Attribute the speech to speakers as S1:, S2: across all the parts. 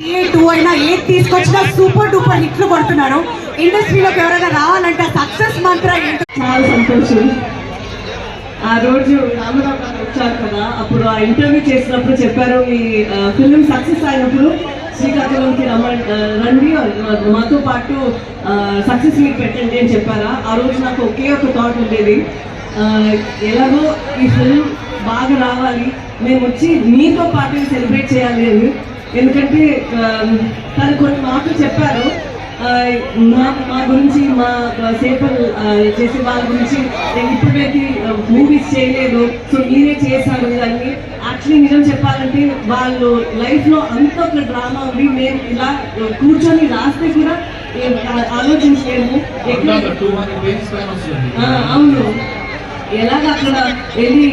S1: ఏ two అయినా? ఏది తీసుకొచ్చినా సూపర్ డూపర్ హిట్లు కొడుతున్నారు. ఇండస్ట్రీలోకి ఎవరైనా రావాలంటే సక్సెస్ మంత్ర ఏంటో?
S2: చాలా సంతోషం. ఆ రోజు రామరావు గారు వచ్చారు కదా అప్పుడు ఆ ఇంటర్వ్యూ చేసినప్పుడు చెప్పారు మీ ఫిల్మ్ సక్సెస్ అయినప్పుడు శ్రీకాకుళంకి రమ్మ రండి మాతో పాటు సక్సెస్ మీట్ పెట్టండి అని చెప్పారా? ఆ రోజు నాకు ఒకే ఒక థాట్ ఉండేది. ఎలాగో ఈ ఫిల్మ్ బాగా రావాలి మేము వచ్చి మీతో పాటు సెలబ్రేట్ చేయాలి అని. ఎందుకంటే తను కొన్ని మాటలు చెప్పారు. మా మా గురించి మా సేపల్ చేసే వాళ్ళ గురించి నేను ఇప్పటివరకు మూవీస్ చేయలేదు. సో మీరే చేశారు ఇవన్నీ. యాక్చువల్లీ నిజం చెప్పాలంటే వాళ్ళు లైఫ్లో అంత ఒక డ్రామా ఉంది. మేము ఇలా కూర్చొని రాస్తే కూడా ఆలోచించలేము. అవును. ఎలాగ అక్కడ వెళ్ళి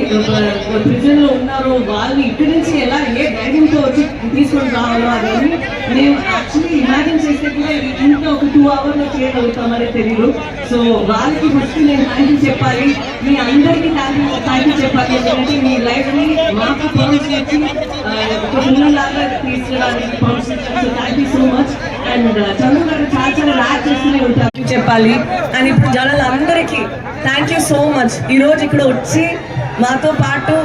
S2: ప్రిజన్లో ఉన్నారో వాళ్ళు ఇక్కడి నుంచి ఎలా ఏ ధైర్యంతో వచ్చి తీసుకొని రావాలో అదని నేను యాక్చువల్లీ ఇమాజిన్ చేస్తే కూడా ఇది ఒక టూ అవర్లో చేయగలుగుతామనే తెలియదు సో వాళ్ళకి ఫస్ట్ నేను థ్యాంక్ యూ చెప్పాలి. మీ అందరికీ థ్యాంక్ యూ థ్యాంక్ యూ చెప్పాలి. ఎందుకంటే మీ లైఫ్ని మాకు పర్మిషన్ ఇచ్చి ఒక పిల్లలాగా తీసుకురావడానికి permission so thank you so much and Chandra garu చాలా చాలా ర్యాక్ చేస్తూనే ఉంటారు. చెప్పాలి. అండ్ ఇప్పుడు జనాలందరికీ థ్యాంక్ యూ సో మచ్ ఈరోజు ఇక్కడ వచ్చి మాతో పాటు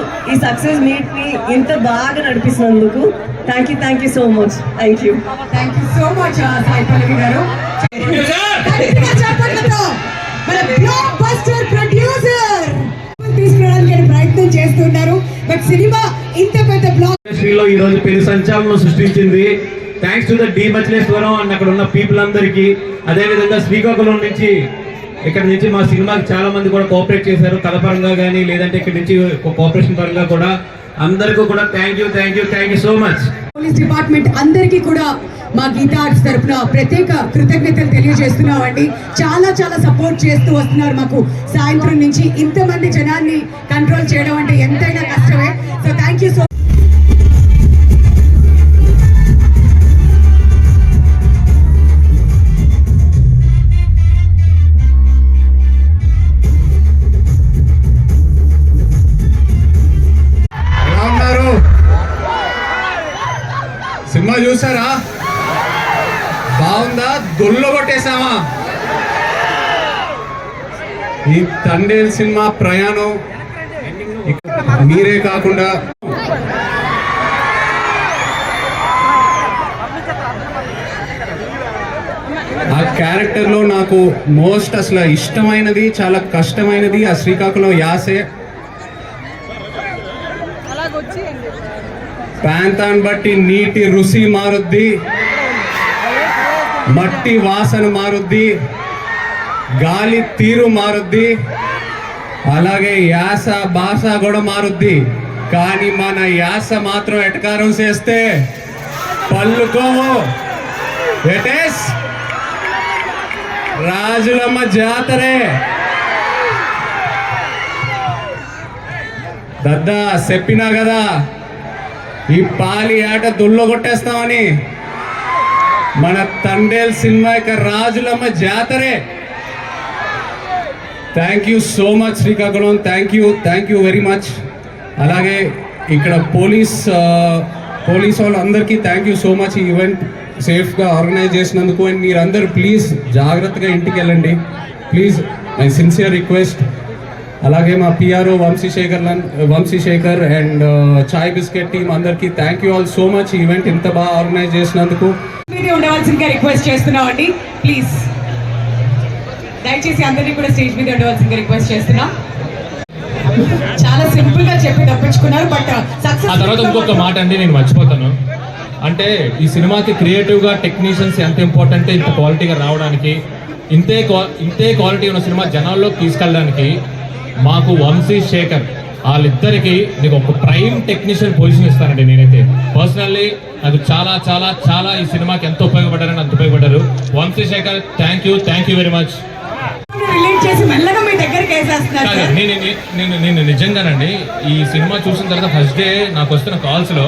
S2: సక్సెస్ మీట్ని ఇంత బాగా నడిపిస్తున్నందుకు thank you
S1: thank you so much thank you thank you so much Sai Pallavi garu. తీసుకురావడానికి ప్రయత్నం చేస్తున్నారు బట్ సినిమా ఇంత పెద్ద బ్లాక్
S3: ఇండస్ట్రీలో ఈ రోజు పెను సంచలనం సృష్టించింది. Thanks to the D Machileswaram and అక్కడ ఉన్న పీపుల్ అందరికీ. అదే విధంగా శ్రీకాకుళం నుంచి ఇక్కడ నుంచి మా సినిమాకి చాలా మంది కూడా కోఆపరేట్ చేశారు కథ పరంగా కానీ లేదంటే ఇక్కడ నుంచి కోఆపరేషన్ పరంగా కూడా. అందరికీ కూడా thank you thank you thank you so much
S1: police department అందరికీ కూడా మా గీతా ఆర్ట్స్ తరపున ప్రత్యేక కృతజ్ఞతలు తెలియజేస్తున్నామండి. చాలా చాలా సపోర్ట్ చేస్తూ వస్తున్నారు మాకు. సాయంత్రం నుంచి ఇంతమంది జనాన్ని కంట్రోల్ చేయడం అంటే ఎంతైనా కష్టమే. So thank
S4: you so cinema చూసారా? బాగుందా? దొల్లో కొట్టేశామా? ఈ తండేల్ సినిమా ప్రయాణం మీరే కాకుండా ఆ క్యారెక్టర్లో నాకు మోస్ట్ అసలు ఇష్టమైనది చాలా కష్టమైనది ఆ శ్రీకాకుళం యాసే. ప్రాంతాన్ని బట్టి నీటి రుచి మారుద్ది మట్టి వాసన మారుద్ది గాలి తీరు మారుద్ది అలాగే యాస భాష కూడా మారుద్ది కానీ మన యాస మాత్రం ఎటకారం చేస్తే పల్లుకోవు ఎటేస్ రాజులమ్మ జాతరే దద్దా చెప్పినా కదా ఈ పాలి ఆట దుల్లో కొట్టేస్తామని. మన తండేల్ సినిమా యొక్క Rajulamma జాతరే. Thank you so much Srikakulam thank you thank you very much అలాగే ఇక్కడ పోలీస్ పోలీస్ వాళ్ళందరికీ థ్యాంక్ యూ సో మచ్ ఈ ఈవెంట్ సేఫ్గా ఆర్గనైజ్ చేసినందుకు. అండ్ మీరందరూ ప్లీజ్ జాగ్రత్తగా ఇంటికి వెళ్ళండి. ప్లీజ్ మై సిన్సియర్ రిక్వెస్ట్ అలాగే మా PRO Vamsi Sekhar లన్ Vamsishekhar and chai biscuit team అందరికీ thank you all so much event ఇంత బాగా ఆర్గనైజ్ చేసినందుకు.
S1: ఉండవలసిందిగా రిక్వెస్ట్ చేస్తున్నామండి ప్లీజ్ దయచేసి అందరినీ కూడా స్టేజ్ మీద ఉండవలసిందిగా రిక్వెస్ట్ చేస్తున్నా. చాలా సింపుల్గా చెప్పి తప్పించుకున్నారు బట్
S5: ఆ తర్వాత ఇంకొక మాట అండి నేను మర్చిపోతాను. అంటే ఈ సినిమాకి క్రియేటివ్గా టెక్నీషియన్స్ ఎంత ఇంపార్టెంట్ ఇంత క్వాలిటీగా రావడానికి ఇంతే క్వా- ఇంతే క్వాలిటీ ఉన్న సినిమా జనాల్లోకి తీసుకెళ్ళడానికి మాకు వంశీ శేఖర్ వాళ్ళిద్దరికి నీకు ఒక ప్రైమ్ టెక్నీషియన్ పొజిషన్ ఇస్తానండి నేనైతే. పర్సనల్లీ నాకు చాలా చాలా చాలా ఈ సినిమాకి ఎంత ఉపయోగపడ్డారని అంత ఉపయోగపడ్డారు.
S1: Vamsi Shekhar thank you thank you
S5: very
S1: much.
S5: నేను నిజంగానండి ఈ సినిమా చూసిన తర్వాత ఫస్ట్ డే నాకు వస్తున్న కాల్స్లో